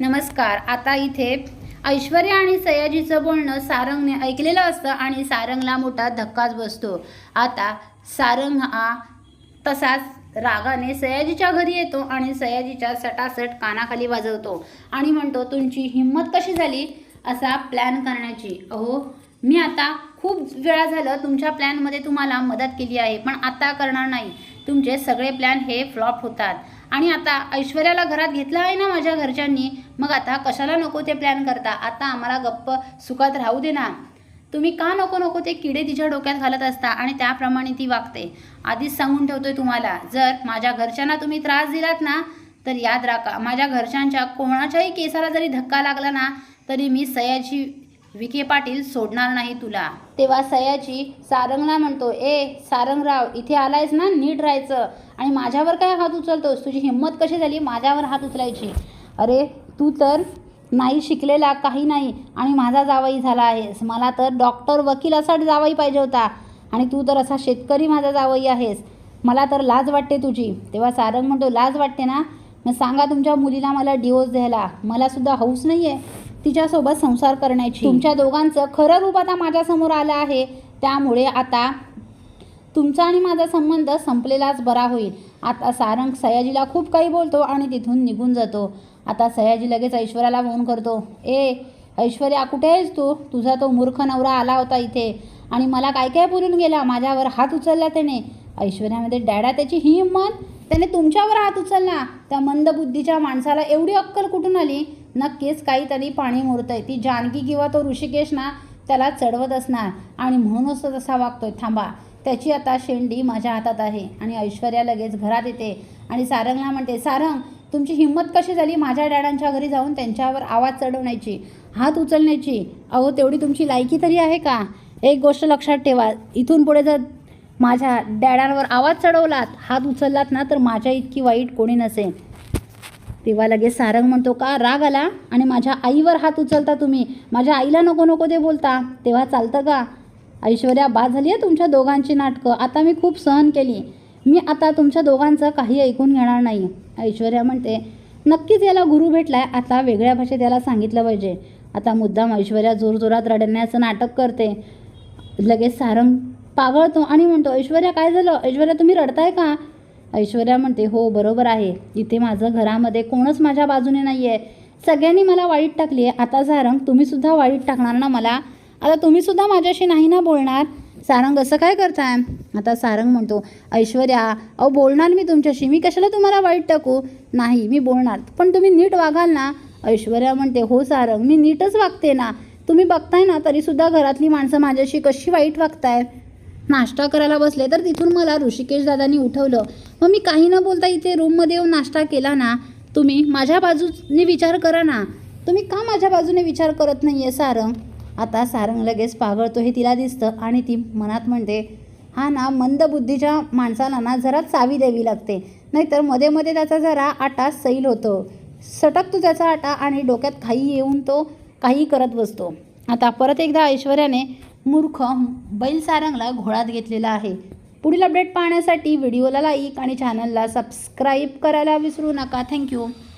नमस्कार. आता इथे ऐश्वर्या आणि सयाजीचं बोलणं सारंगने ऐकलेलं असतं आणि सारंगला मोठा धक्काच बसतो. आता सारंग हा तसाच रागाने सयाजीच्या घरी येतो आणि सयाजीच्या सटासट कानाखाली वाजवतो आणि म्हणतो तुमची हिंमत कशी झाली असा प्लॅन करण्याची? अहो मी आता खूप वेळा झालं तुमच्या प्लॅनमध्ये तुम्हाला मदत केली आहे पण आता करणार नाही. तुमचे सगळे प्लॅन हे फ्लॉप होतात. आणि आता ऐश्वर्याला घरात घेतलं आहे ना माझ्या घरच्यांनी मग आता कशाला नको ते प्लॅन करता? आता आम्हाला गप्प सुखात राहू दे ना. तुम्ही का नको नको ते किडे तिच्या डोक्यात घालत असता? आणि त्याप्रमाणे ती वागते. आधीच सांगून ठेवतोय तुम्हाला जर माझ्या घरच्यांना तुम्ही त्रास दिलात ना तर याद राखा माझ्या घरच्यांच्या कोणाच्याही केसाला जरी धक्का लागला ना तरी मी सयाजी विखे पाटील सोडणार नाही तुला. तेव्हा सयाजी सारंगला म्हणतो ए सारंगराव इथे आलायस ना? नीट राहायचं. आणि माझ्यावर काय हात उचलतोस? तुझी हिंमत कशी झाली? माझ्यावर हात उचलायची. अरे तू तर नाही शिकलेला काही नाही आणि माझा जावाई झाला आहेस. मला तर डॉक्टर वकील असा जावाई पाहिजे होता. आणि तू तर असा शेतकरी माझा जावई आहेस. मला तर लाज वाटते तुझी. तेव्हा सारंग म्हणतो लाज वाटते ना? मग सांगा तुमच्या मुलीला मला डिवोर्स द्यायला. मलासुद्धा हौस नाही आहे तिच्यासोबत संसार करण्याची. तुमच्या दोघांचं खरं रूप आता माझ्यासमोर आलं आहे. त्यामुळे आता तुमचा आणि माझा संबंध संपलेलाच बरा होईल. आता सारंग सयाजीला खूप काही बोलतो आणि तिथून निघून जातो. आता सयाजी लगेच ऐश्वर्याला फोन करतो. ए ऐश्वर्या कुठे आहेस तू? तुझा तो मूर्ख नवरा आला होता इथे. आणि मला काय काय बोलून गेला? माझ्यावर हात उचलला त्याने. ऐश्वर्यामध्ये डॅडा त्याची ही हिंमत? त्याने तुमच्यावर हात उचलला? त्या मंदबुद्धीच्या माणसाला एवढी अक्कल कुठून आली? नक्कीच काहीतरी पाणी मुरतंय. ती जानकी किंवा तो ऋषिकेश ना त्याला चढवत असणार. आणि म्हणूनच तो तसा वागतोय. थांबा. त्याची आता शेंडी माझ्या हातात आहे आणि ऐश्वर्या लगेच घरात येते. आणि सारंगला म्हणते सारंग तुमची हिंमत कशी झाली माझ्या डॅडांच्या घरी जाऊन त्यांच्यावर आवाज चढवण्याची? हात उचलण्याची? अहो तेवढी तुमची लायकी तरी आहे का? एक गोष्ट लक्षात ठेवा. इथून पुढे जर माझ्या डॅडांवर आवाज चढवलात हात उचललात ना तर माझ्या इतकी वाईट कोणी नसेल. तेव्हा लगेच सारंग म्हणतो का राग आला? आणि माझ्या आईवर हात उचलता तुम्ही? माझ्या आईला नको नको ते बोलता. तेव्हा चालतं का? ऐश्वर्या बाद झाली आहे तुमच्या दोघांची नाटकं. आता मी खूप सहन केली. मी आता तुमच्या दोघांचं काही ऐकून घेणार नाही. ऐश्वर्या म्हणते नक्कीच याला गुरु भेटलाय. आता वेगळ्या भाषेत याला सांगितलं पाहिजे. आता मुद्दाम ऐश्वर्या जोरजोरात रडण्याचं नाटक करते. लगेच सारंग पागळतो आणि म्हणतो ऐश्वर्या काय झालं? ऐश्वर्या तुम्ही रडताय का? ऐश्वर्या म्हणते हो बरोबर आहे. इथे माझं घरामध्ये कोणच माझ्या बाजूने नाही आहे सगळ्यांनी मला वाईट टाकली आहे. आता सारंग तुम्हीसुद्धा वाईट टाकणार ना मला? आता तुम्हीसुद्धा माझ्याशी नाही ना बोलणार? सारंग असं काय करताय? आता सारंग म्हणतो ऐश्वर्या अहो बोलणार मी तुमच्याशी. मी कशाला तुम्हाला वाईट टाकू? नाही मी बोलणार. पण तुम्ही नीट वागाल ना. ऐश्वर्या म्हणते हो सारंग मी नीटच वागते ना. तुम्ही बघताय ना तरीसुद्धा घरातली माणसं माझ्याशी कशी वाईट वागताय नाश्ता करायला बसले तर तिथून मला ऋषिकेश दादांनी उठवलं. मग मी काही न बोलता इथे रूममध्ये येऊन नाश्ता केला ना? तुम्ही माझ्या बाजूने विचार करा ना. तुम्ही का माझ्या बाजूने विचार करत नाही आहे सारंग? आता सारंग लगेच पागळतो हे तिला दिसतं आणि ती मनात म्हणते हा ना मंदबुद्धीच्या माणसाला ना जरा चावी द्यावी लागते. नाहीतरमध्ये मध्ये त्याचा जरा आटा सैल होतो. सटकतो त्याचा आटा आणि डोक्यात काही येऊन तो काही करत बसतो. आता परत एकदा ऐश्वर्याने मूर्ख बैल सारंगला घोळात घेतलेला आहे. पुढील अपडेट पाहण्यासाठी व्हिडिओला लाईक आणि चॅनलला सबस्क्राईब करायला विसरू नका. थँक्यू